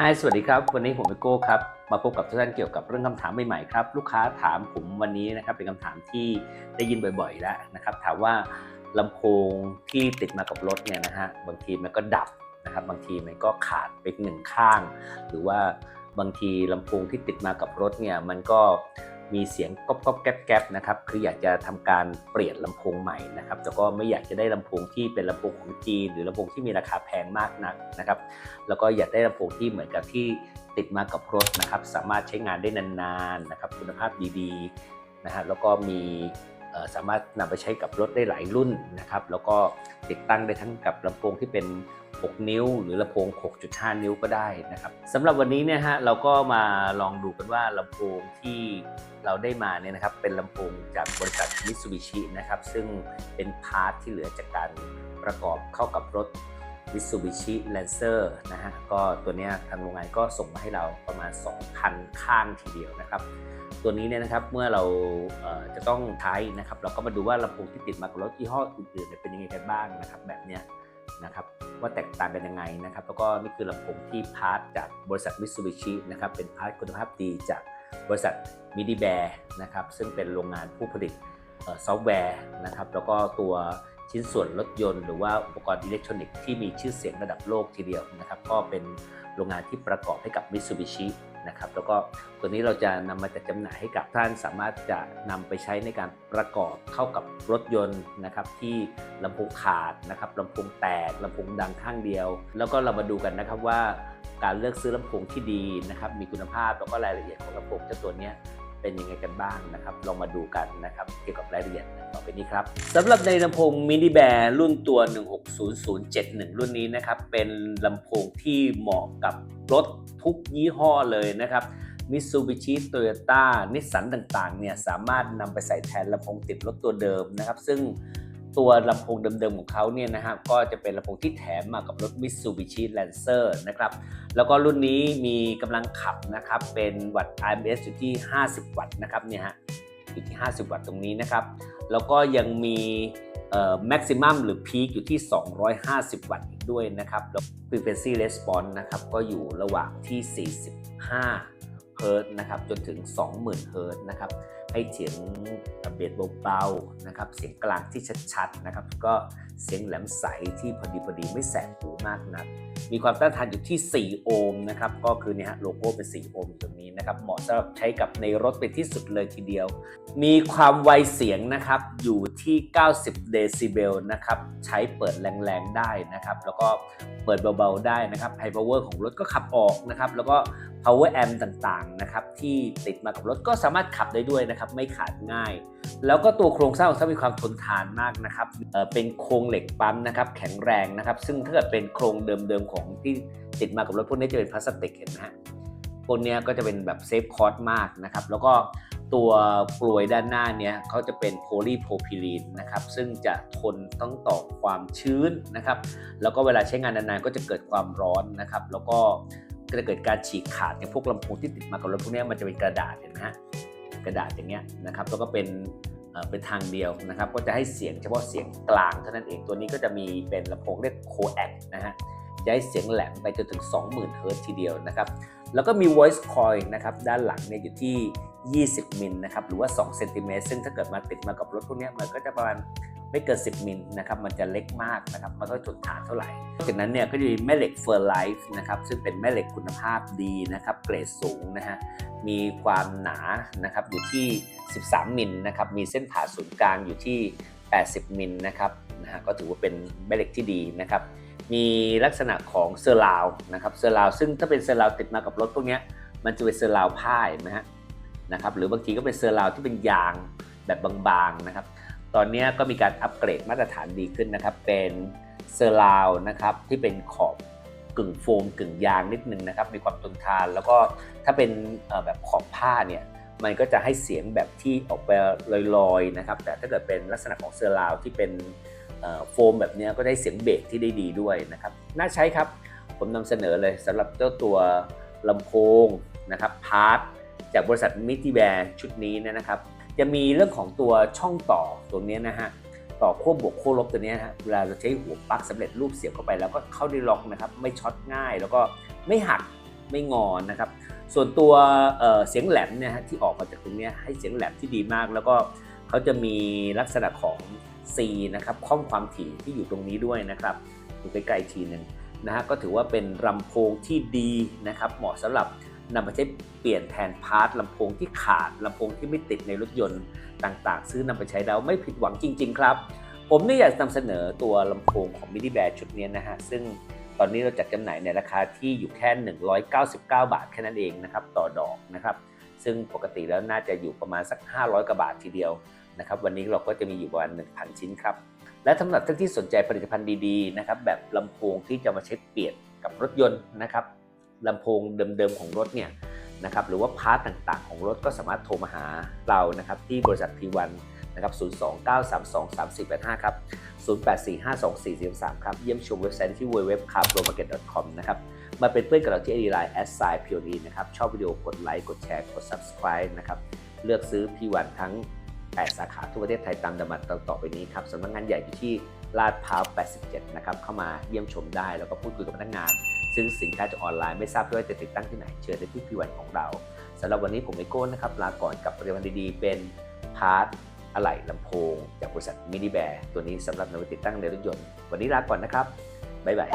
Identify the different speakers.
Speaker 1: ฮายสวัสดีครับ วันนี้ผมเอโก้ครับ มาพบกับทุกท่านเกี่ยวกับเรื่องคำถามใหม่ๆครับ ลูกค้าถามผมวันนี้นะครับเป็นคำถามที่ได้ยินบ่อยๆแล้วนะครับ ถามว่าลำโพงที่ติดมากับรถเนี่ยนะฮะบางทีมันก็ดับนะครับบางทีมันก็ขาดไปหนึ่งข้าง หรือว่าบางทีลำโพงที่ติดมากับรถเนี่ยมันก็ มีเสียงก๊อบก๊อบแก๊บแก๊บนะครับคืออยากจะทำการเปลี่ยนลำโพงใหม่นะครับแต่ก็ไม่อยากจะได้ลำโพงที่เป็นลำโพงของจีน หรือลำโพงที่มีราคาแพงมากนักนะครับ แล้วก็อยากได้ลำโพงที่เหมือนกับที่ติดมากับรถนะครับ สามารถใช้งานได้นานๆนะครับ คุณภาพดีๆนะฮะแล้วก็มี สามารถนำไปใช้กับรถได้หลายรุ่นนะครับ แล้วก็ติดตั้งได้ทั้งกับลำโพงที่เป็น 6 นิ้ว หรือลำโพง 6.5 นิ้วก็ได้นะครับสำหรับวันนี้เนี่ยฮะเราก็มาลองดูกันว่าลำโพงที่เราได้มาเนี่ยนะครับเป็นลำโพงจากบริษัท Mitsubishi นะครับซึ่งเป็นพาร์ทที่เหลือจากการประกอบเข้ากับรถ Mitsubishi Lancer นะฮะก็ตัวเนี้ยทางโรงงานก็ส่งมาให้เราประมาณ 2,000 ข้างทีเดียวนะครับ ตัวนี้เนี่ยนะครับเมื่อเราเจะต้องใช้นะครับ เราก็มาดูว่าลำโพงที่ติดมากับรถยี่ห้ออื่นๆเป็นยังไงกันบ้างนะครับ แบบเนี้ยนะครับว่าแตกต่างกันยังไงนะครับ แล้วก็นี่คือลำโพงที่พาร์ทจากบริษัท Mitsubishi นะครับเป็นพาร์ทคุณภาพดีจากบริษัท MIDI Bear นะครับซึ่งเป็นโรงงานผู้ผลิตซอฟต์แวร์นะครับแล้วก็ตัวชิ้นส่วนรถยนต์หรือว่าอุปกรณ์อิเล็กทรอนิกส์ที่มีชื่อเสียงระดับโลกทีเดียวนะครับ ก็เป็นโรงงานที่ประกอบให้กับ Mitsubishi นะครับ แล้วก็ตัวนี้เราจะนำมาจัดจำหน่ายให้กับท่านสามารถจะนำไปใช้ในการประกอบเข้ากับรถยนต์นะครับที่ลำโพงขาดนะครับลำโพงแตกลำโพงดังข้างเดียว แล้วก็เรามาดูกันนะครับว่าการเลือกซื้อลำโพงที่ดีนะครับ มีคุณภาพแล้วก็รายละเอียดของลำโพงเจ้าตัวนี้เป็นยังไงกันบ้างนะครับลองมาดูกันนะครับเกี่ยวกับรายละเอียดต่อไปนี้ครับสำหรับในลำโพงมินิแบร์รุ่นตัว 160071 รุ่นนี้นะครับเป็นลำโพงที่เหมาะกับรถ ทุกยี่ห้อเลยนะครับ Mitsubishi Toyota Nissan ต่างๆเนี่ยสามารถนำไปใส่แทนลำโพงติดรถตัวเดิมนะครับ ซึ่งตัวลำโพงเดิมๆของเขาเนี่ยนะฮะก็จะเป็นลำโพงที่แถมมากับรถ Mitsubishi Lancer นะครับ แล้วก็รุ่นนี้มีกำลังขับนะครับ เป็นวัตต์ RMS อยู่ที่ 50 วัตต์นะครับเนี่ยฮะอยู่ที่ 50 วัตต์ตรงนี้นะครับ แล้วก็ยังมีเอ่อ maximum หรือ peak อยู่ที่ 250 วัตต์อี ด้วยนะครับแล้ว frequency response นะครับก็อยู่ระหว่างที่ 45 เฮิร์ตซ์นะครับจนถึง 20,000 เฮิร์ตซ์นะครับให้เสียงเบสเบาๆนะครับเสียงกลางที่ชัดๆนะครับก็เสียงแหลมใสที่พอดีพอดีไม่แสบหูมากนักมีความต้านทานอยู่ที่ 4 โอห์มนะครับก็คือเนี่ยฮะโลโก้เป็น 4 โอห์มตรง นะครับ เหมาะสำหรับใช้กับในรถเป็นที่สุดเลยทีเดียว มีความไวเสียงนะครับอยู่ที่ 90 เดซิเบลนะครับ ใช้เปิดแรงๆได้นะครับ แล้วก็เปิดเบาๆได้นะครับไฮพาวเวอร์ของรถก็ขับออกนะครับ แล้วก็ power amp ต่างๆนะครับที่ติดมากับรถก็สามารถขับได้ด้วยนะครับ ไม่ขาดง่าย แล้วก็ตัวโครงสร้างของเขามีความทนทานมากนะครับเเป็นโครงเหล็กปั๊มนะครับ แข็งแรงนะครับ ซึ่งถ้าเกิดเป็นโครงเดิมๆของที่ติดมากับรถพวกนี้จะเป็นพลาสติกเห็นไหมฮะ พวกนี้ก็จะเป็นแบบเซฟคอร์สมากนะครับ แล้วก็ตัวกลวยด้านหน้าเนี้ยเขาจะเป็นโพลีโพรพิลีนนะครับ ซึ่งจะทนต้องต่อความชื้นนะครับ แล้วก็เวลาใช้งานนานๆก็จะเกิดความร้อนนะครับ แล้วก็จะเกิดการฉีกขาดอย่างพวกลำโพงที่ติดมากับรถพวกเนี้ยมันจะเป็นกระดาษเห็นไหมฮะกระดาษอย่างเงี้ยนะครับแล้วก็เป็นเอ่อเป็นทางเดียวนะครับ ก็จะให้เสียงเฉพาะเสียงกลางเท่านั้นเองตัวนี้ก็จะมีเป็นลำโพงเรียกโคแอคนะฮะ จะให้เสียงแหลมไปจนถึง 20,000 เฮิรต์ทีเดียวนะครับ แล้วก็มี voice coil นะครับด้านหลังเนี่ยอยู่ที่ 20 มิลนะครับหรือว่า2เซนติเมตรซึ่งถ้าเกิดมาติดมากับรถพวกนี้มันก็จะประมาณไม่เกิน 10 มิลนะครับมันจะเล็กมากนะครับมันก็ทนทานเท่าไหร่จากนั้นเนี่ยก็จะมีแม่เหล็กเฟอร์ไลฟ์นะครับซึ่งเป็นแม่เหล็กคุณภาพดีนะครับเกรดสูงนะฮะมีความหนานะครับอยู่ที่ 13 มิลนะครับมีเส้นผ่าศูนย์กลางอยู่ที่ 80 มิลนะครับนะฮะก็ถือว่าเป็นแม่เหล็กที่ดีนะครับ มีลักษณะของเซอร์ราวนะครับเซอร์ราวซึ่งถ้าเป็นเซอร์ราวติดมากับรถพวกนี้มันจะเป็นเซอร์ราวผ้าเห็นไหมฮะนะครับหรือบางทีก็เป็นเซอร์ราวที่เป็นยางแบบบางๆนะครับ ตอนนี้ก็มีการอัปเกรดมาตรฐานดีขึ้นนะครับ เป็นเซอร์ราวนะครับที่เป็นขอบกึ่งโฟมกึ่งยางนิดนึงนะครับ มีความทนทาน แล้วก็ถ้าเป็นแบบขอบผ้าเนี่ยมันก็จะให้เสียงแบบที่ออกไปลอยๆนะครับ แต่ถ้าเกิดเป็นลักษณะของเซอร์ราวที่เป็น โฟมแบบนี้ก็ได้เสียงเบสที่ได้ดีด้วยนะครับ น่าใช้ครับ ผมนำเสนอเลยสำหรับเจ้าตัวลำโพงนะครับพาร์ทจากบริษัทมิติแบร์ชุดนี้เนยนะครับ จะมีเรื่องของตัวช่องต่อตัวนี้นะฮะต่อขั้วบวกขั้วลบตัวนี้นะฮะเวลาเราใช้หัวปลั๊กสำเร็จรูปเสียบเข้าไปแล้วก็เข้าได้ล็อกนะครับ ไม่ช็อตง่ายแล้วก็ไม่หักไม่งอนนะครับ ส่วนตัวเเสียงแหลมเนี่ยฮะที่ออกมาจากตรงนี้ให้เสียงแหลมที่ดีมาก แล้วก็เขาจะมีลักษณะของ C นะครับข้อมความถี่ที่อยู่ตรงนี้ด้วยนะครับดูใกล้ๆทีหนึ่งนะฮะก็ถือว่าเป็นลำโพงที่ดีนะครับ เหมาะสำหรับนำมาใช้เปลี่ยนแทนพาร์ทลำโพงที่ขาดลำโพงที่ไม่ติดในรถยนต์ต่างๆ ซื้อนำไปใช้แล้วไม่ผิดหวังจริง ๆ ครับ ผมนี่อยากนำเสนอตัวลำโพงของมินิแบร์ชุดนี้นะฮะซึ่งตอนนี้เราจัดจำหน่ายในราคาที่อยู่แค่ 199 บาทแค่นั้นเองนะครับต่อดอกนะครับ ซึ่งปกติแล้วน่าจะอยู่ประมาณสัก 500กว่าบาททีเดียว นะครับวันนี้เราก็จะมีอยู่ประมาณ1,000 ชิ้นครับ และสำหรับท่านที่สนใจผลิตภัณฑ์ดีๆนะครับแบบลำโพงที่จะมาใช้เปลี่ยนกับรถยนต์นะครับลำโพงเดิมๆของรถเนี่ยนะครับหรือว่าพาร์ทต่างๆ ของรถก็สามารถโทรมาหาเรานะครับที่บริษัท P1 นนะครับ 029323085 ครับ 08452443 ครับ เยี่ยมชมเว็บไซต์ที่ www.carpromarket.com นะครับ มาเป็นเพื่อนกับเราที่ ID Line s s i p o e นะครับ ชอบวิดีโอกดไลค์ กดแชร์ กด subscribe นะครับ เลือกซื้อ P1 ทั้ง 8 สาขาทั่วประเทศไทยตามดัมัดต่อไปนี้ครับสำนักงานใหญ่อยู่ที่ลาดพร้าว 87 นะครับ เข้ามาเยี่ยมชมได้ แล้วก็พูดคุยกับพนักงาน ซึ่งสินค้าจากออนไลน์ไม่ทราบด้วยว่าจะติดตั้งที่ไหน เชิญได้ที่ P1 ของเราสำหรับวันนี้ผมไอโก้นะครับ ลาก่อนกับผลิตภัณฑ์ดีๆ เป็นพาร์ทอะไหล่ลำโพง จากบริษัทมินิแบร์ตัวนี้สำหรับนำไปติดตั้งในรถยนต์ วันนี้ลาก่อนนะครับบ๊ายบาย